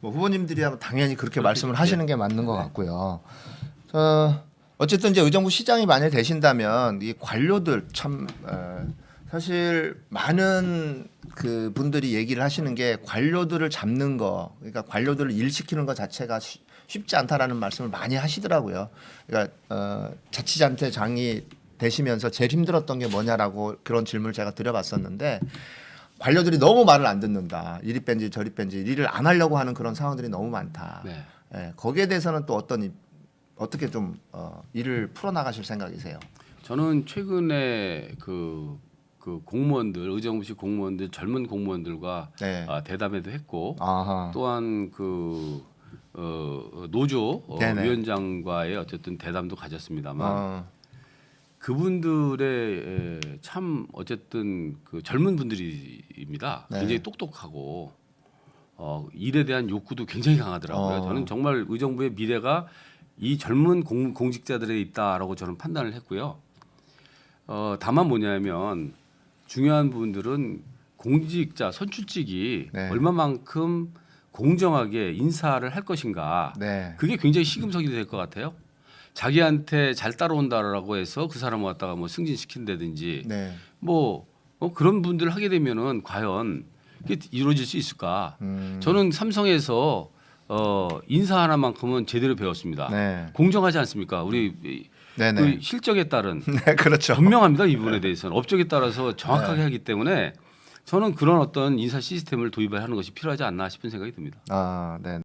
뭐 후보님들이야 당연히 그렇게 말씀을 하시는 게 맞는 것 같고요. 어, 어쨌든 이제 의정부 시장이 만약 되신다면 이 관료들 참 어, 사실 많은 그 분들이 얘기를 하시는 게 관료들을 잡는 거, 그러니까 관료들을 일시키는 것 자체가 쉬- 쉽지 않다라는 말씀을 많이 하시더라고요. 그러니까 어, 자치단체 장이 되시면서 제일 힘들었던 게 뭐냐라고 그런 질문을 제가 드려봤었는데 관료들이 너무 말을 안 듣는다. 이리 뺀지 저리 뺀지 일을 안 하려고 하는 그런 상황들이 너무 많다. 네. 예, 거기에 대해서는 또 어떤 이- 어떻게 좀 어, 일을 풀어 나가실 생각이세요? 저는 최근에 그, 그 공무원들 의정부시 공무원들 젊은 공무원들과 네. 아, 대담회도 했고 아하. 또한 그 어, 노조 어, 네네. 위원장과의 어쨌든 대담도 가졌습니다만 어, 그분들의 에, 참 어쨌든 그 젊은 분들 입니다. 네. 굉장히 똑똑하고 어, 일에 대한 욕구도 굉장히 강하더라고요. 어. 저는 정말 의정부의 미래가 이 젊은 공, 공직자들에 있다라고 저는 판단을 했고요. 어, 다만 뭐냐면 중요한 부분들은 공직자 선출직이 네. 얼마만큼 공정하게 인사를 할 것인가. 네. 그게 굉장히 시금석이 될 것 같아요. 자기한테 잘 따라온다라고 해서 그 사람을 갖다가 뭐 승진시킨다든지 네. 뭐 어, 그런 분들 하게 되면은 과연 이게 이루어질 수 있을까? 음, 저는 삼성에서 어, 인사 하나만큼은 제대로 배웠습니다. 네. 공정하지 않습니까? 우리 이- 네네. 그 실적에 따른 네, 그렇죠. 분명합니다 이 부분에 대해서는 업적에 따라서 정확하게 하기 때문에 저는 그런 어떤 인사 시스템을 도입을 하는 것이 필요하지 않나 싶은 생각이 듭니다. 아, 네.